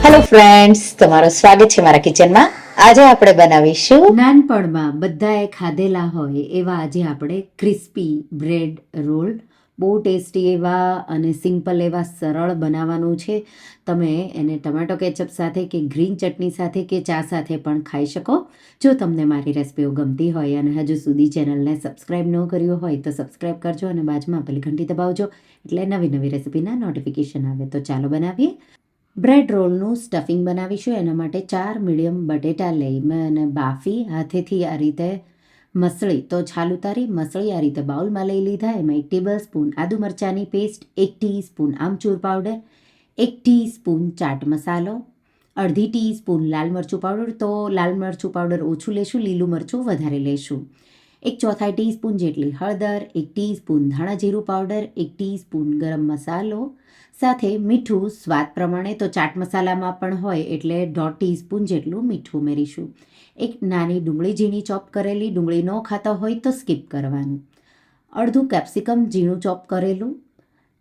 Friends તમારું સ્વાગત છે મારા કિચનમાં આજે આપણે બનાવીશું નાનપણમાં બધાએ ખાધેલા હોય એવા આજે આપણે ક્રિસ્પી બ્રેડ રોલ બહુ ટેસ્ટી એવા અને સિમ્પલ એવા સરળ બનાવવાનું છે. તમે એને ટમાટો કેચઅપ સાથે કે ગ્રીન ચટણી સાથે કે ચા સાથે પણ ખાઈ શકો. જો તમને મારી રેસિપીઓ ગમતી હોય અને હજુ સુધી ચેનલને સબસ્ક્રાઈબ ન કર્યું હોય તો સબસ્ક્રાઈબ કરજો અને બાજુમાં પેલી ઘંટી દબાવજો. એટલે નવી નવી રેસિપીના નોટિફિકેશન આવે તો ચાલો બનાવીએ. બ્રેડ રોલનું સ્ટફિંગ બનાવીશું. એના માટે ચાર મીડિયમ બટેટા લઈ મેં બાફી હાથેથી આ રીતે મસળી, તો છાલ ઉતારી મસળી આ રીતે બાઉલમાં લઈ લીધા. એમાં એક ટેબલ સ્પૂન આદુ મરચાંની પેસ્ટ, એક ટીસ્પૂન આમચૂર પાવડર, એક ટીસ્પૂન ચાટ મસાલો, અડધી ટીસ્પૂન લાલ મરચું પાવડર. તો લાલ મરચું પાવડર ઓછું લેશું, લીલું મરચું વધારે લેશું. એક ચોથાઈ ટીસ્પૂન જેટલી હળદર, એક ટીસ્પૂન ધાણા જીરું પાવડર, એક ટીસ્પૂન ગરમ મસાલો, સાથે મીઠું સ્વાદ પ્રમાણે તો ચાટ મસાલામાં પણ હોય એટલે દોઢ ટીસ્પૂન જેટલું મીઠું ઉમેરીશું. એક નાની ડુંગળી ઝીણી ચોપ કરેલી, ડુંગળી ન ખાતા હોય તો સ્કીપ કરવાનું. અડધું કેપ્સિકમ ઝીણું ચોપ કરેલું,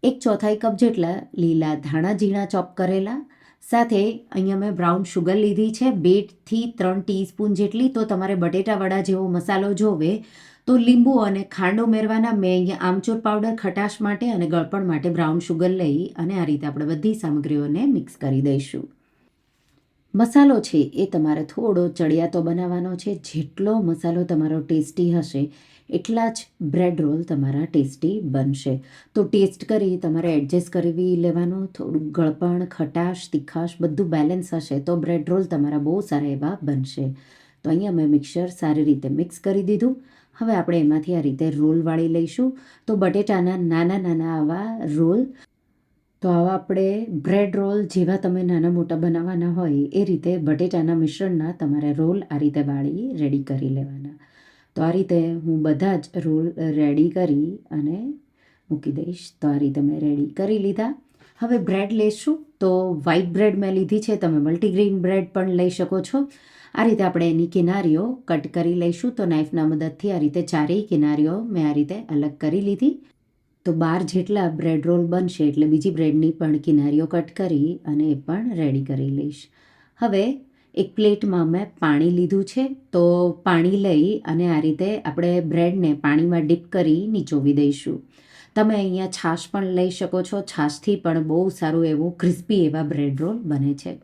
એક ચોથાઈ કપ જેટલા લીલા ધાણા ઝીણા ચોપ કરેલા સાથે અહીંયા મેં બ્રાઉન શુગર લીધી છે બેથી ત્રણ ટીસ્પૂન જેટલી. તો તમારે બટેટાવડા જેવો મસાલો જોવે તો લીંબુ અને ખાંડ ઉમેરવાના. મેં અહીંયા આમચૂર પાવડર, ખટાશ માટે અને ગળપણ માટે બ્રાઉન શુગર લઈ અને આ રીતે આપણે બધી સામગ્રીઓને મિક્સ કરી દઈશું. મસાલો છે એ તમારે થોડો ચડિયાતો બનાવવાનો છે. જેટલો મસાલો તમારો ટેસ્ટી હશે, એટલા જ બ્રેડ રોલ તમારા ટેસ્ટી બનશે. તો ટેસ્ટ કરી તમારે એડજસ્ટ કરવી લેવાનું. થોડું ગળપણ, ખટાશ, તીખાશ બધું બેલેન્સ હશે તો બ્રેડ રોલ તમારા બહુ સારા એવા બનશે. તો અહીંયા મેં મિક્સર સારી રીતે મિક્સ કરી દીધું. હવે આપણે એમાંથી આ રીતે રોલ વાળી લઈશું. તો બટેટાના નાના નાના આવા રોલ તો આવા આપણે બ્રેડ રોલ જેવા તમે નાના મોટા બનાવવાના હોય, એ રીતે બટેટાના મિશ્રણના તમારે રોલ આ રીતે વાળી રેડી કરી લેવાના. તો આ રીતે હું બધા જ રોલ રેડી કરી અને મૂકી દઈશ. તો આ રીતે મેં રેડી કરી લીધા. હવે બ્રેડ લઈશું તો વ્હાઇટ બ્રેડ મેં લીધી છે. તમે મલ્ટીગ્રેન બ્રેડ પણ લઈ શકો છો. આ રીતે આપણે એની કિનારીઓ કટ કરી લઈશું. તો નાઈફના મદદથી આ રીતે ચારેય કિનારીઓ મેં આ રીતે અલગ કરી લીધી. તો બાર જેટલા બ્રેડ રોલ બનશે એટલે બીજી બ્રેડની પણ કિનારીઓ કટ કરી અને એ પણ રેડી કરી લઈશ. હવે એક પ્લેટમાં મેં પાણી લીધું છે, તો પાણી લઈ અને આ રીતે આપણે બ્રેડને પાણીમાં ડીપ કરી નીચોવી દઈશું. તમે અહીંયા છાશ પણ લઈ શકો છો, છાશથી પણ બહુ સારું એવું ક્રિસ્પી એવા બ્રેડ રોલ બને છે.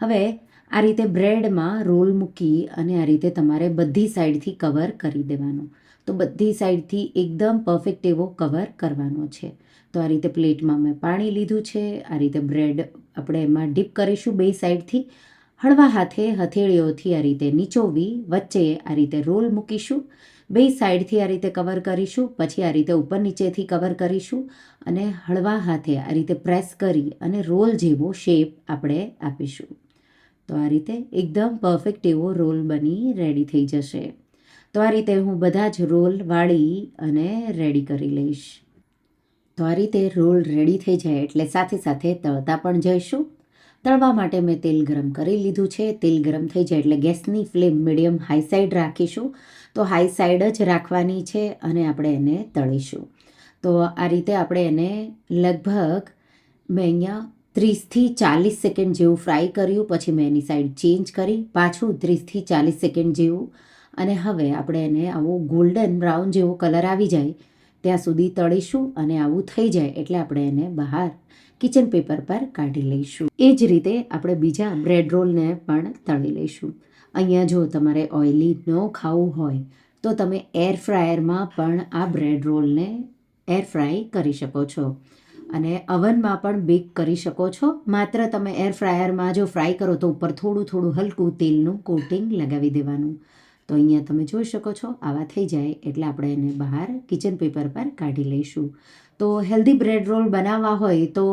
હવે આ રીતે બ્રેડમાં રોલ મૂકી અને આ રીતે તમારે બધી સાઈડથી કવર કરી દેવાનું. તો બધી સાઈડથી એકદમ પરફેક્ટ એવો કવર કરવાનો છે. તો આ રીતે પ્લેટમાં મેં પાણી લીધું છે, આ રીતે બ્રેડ આપણે એમાં ડીપ કરીશું બે સાઈડથી. હળવા હાથે હથેળીઓથી આ રીતે નીચોવી, વચ્ચે આ રીતે રોલ મૂકીશું. બે સાઈડથી આ રીતે કવર કરીશું, પછી આ રીતે ઉપર નીચેથી કવર કરીશું અને હળવા હાથે આ રીતે પ્રેસ કરી અને રોલ જેવો શેપ આપણે આપીશું. તો આ રીતે એકદમ પરફેક્ટ એવો રોલ બની રેડી થઈ જશે. તો આ રીતે હું બધા જ રોલ વાળી અને રેડી કરી લઈશ. તો આ રીતે રોલ રેડી થઈ જાય એટલે સાથે સાથે તળતા પણ જઈશું. તળવા માટે મેં તેલ ગરમ કરી લીધું છે. તેલ ગરમ થઈ જાય એટલે ગેસની ફ્લેમ મીડિયમ હાઈ સાઈડ રાખીશું. તો હાઈ સાઈડ જ રાખવાની છે અને આપણે એને તળીશું. તો આ રીતે આપણે એને લગભગ મેં અહીંયા ત્રીસથી ચાલીસ સેકન્ડ જેવું ફ્રાય કર્યું. પછી મેં એની સાઈડ ચેન્જ કરી. પાછું ત્રીસથી ચાલીસ સેકન્ડ જેવું અને હવે આપણે એને આવું ગોલ્ડન બ્રાઉન જેવો કલર આવી જાય, ત્યાં સુધી તળીશું અને આવું થઈ જાય એટલે આપણે એને બહાર કિચન પેપર પર કાઢી લઈશું. એ જ રીતે આપણે બીજા બ્રેડ રોલને પણ તળી લઈશું. અહીંયા જો તમારે ઓઇલી ન ખાવું હોય, તો તમે એર ફ્રાયરમાં પણ આ બ્રેડ રોલને એર ફ્રાય કરી શકો છો. અને અવનમાં પણ બેક કરી શકો છો. માત્ર તમે એર ફ્રાયરમાં જો ફ્રાય કરો તો ઉપર થોડું થોડું હલકું તેલનું કોટિંગ લગાવી દેવાનું. તો અહીંયા તમે જોઈ શકો છો, આવા થઈ જાય એટલે આપણે એને બહાર કિચન પેપર પર કાઢી લઈશું. તો હેલ્ધી બ્રેડ રોલ બનાવવા હોય તો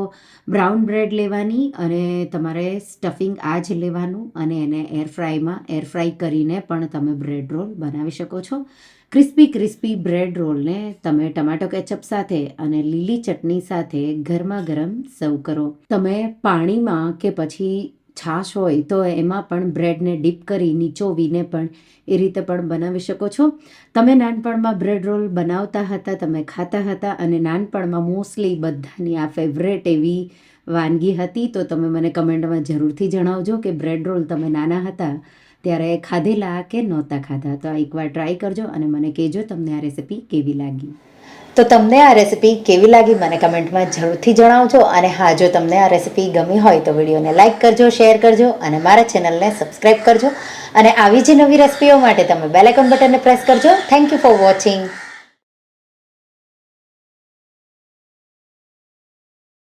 બ્રાઉન બ્રેડ લેવાની અને તમારે સ્ટફિંગ આ જ લેવાનું અને એને એર ફ્રાયમાં એર ફ્રાય કરીને પણ તમે બ્રેડ રોલ બનાવી શકો છો. ક્રિસ્પી ક્રિસ્પી બ્રેડ રોલને તમે ટમાટો કેચઅપ સાથે અને લીલી ચટણી સાથે ગરમા ગરમ સર્વ કરો. તમે પાણીમાં કે પછી છાશ હોય તો એમાં પણ બ્રેડને ડીપ કરી, નીચોવીને પણ એ રીતે પણ બનાવી શકો છો. તમે નાનપણમાં બ્રેડ રોલ બનાવતા હતા, તમે ખાતા હતા અને નાનપણમાં મોસ્ટલી બધાની આ ફેવરેટ એવી વાનગી હતી, તો તમે મને કમેન્ટમાં જરૂરથી જણાવજો કે બ્રેડ રોલ તમે નાના હતા ત્યારે ખાધેલા કે નહોતા ખાધા? તો એકવાર ટ્રાય કરજો અને મને કહેજો તમને આ રેસિપી કેવી લાગી. તો તમને આ રેસિપી કેવી લાગી મને કમેન્ટમાં જરૂરથી જણાવજો અને હા, જો તમને આ રેસિપી ગમી હોય તો વિડીયોને લાઇક કરજો શેર કરજો અને મારા ચેનલને સબસ્ક્રાઈબ કરજો અને આવી જ નવી રેસિપીઓ માટે તમે બેલ આઇકન બટનને પ્રેસ કરજો. Thank you for watching